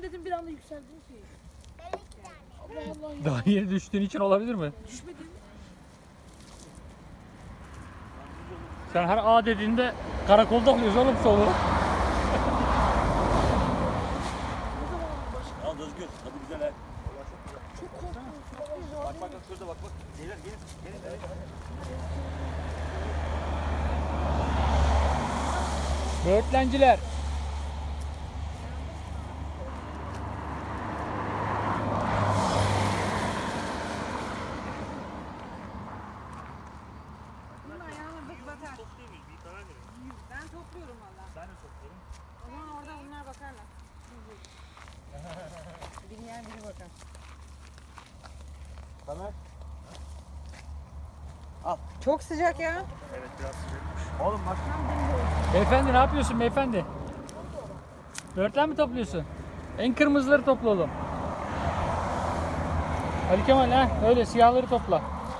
Düştüm dedim bir anda yükseldi. Allah Allah ya. Daha yeni düştüğün için olabilir mi? Düşmedim. Sen her A dediğinde karakolda oluyoruz oğlum solu. Zaman başka Al Özgür. Hadi güzel ha. çok korktum. Bak bak bak şurada bak bak. Beyler gelin. Gelin. gelin. Böğürtlenciler. Ben topluyorum valla. Ben de toplarım. O zaman orada bunlar bakarlar. Bilmeyen biri bakar. Tamer. Çok sıcak ya. Evet biraz sıcakmış. Oğlum bak. Beyefendi ne yapıyorsun beyefendi? Böğürtlen mi topluyorsun? En kırmızıları topla oğlum. Ali Kemal ha öyle siyahları topla.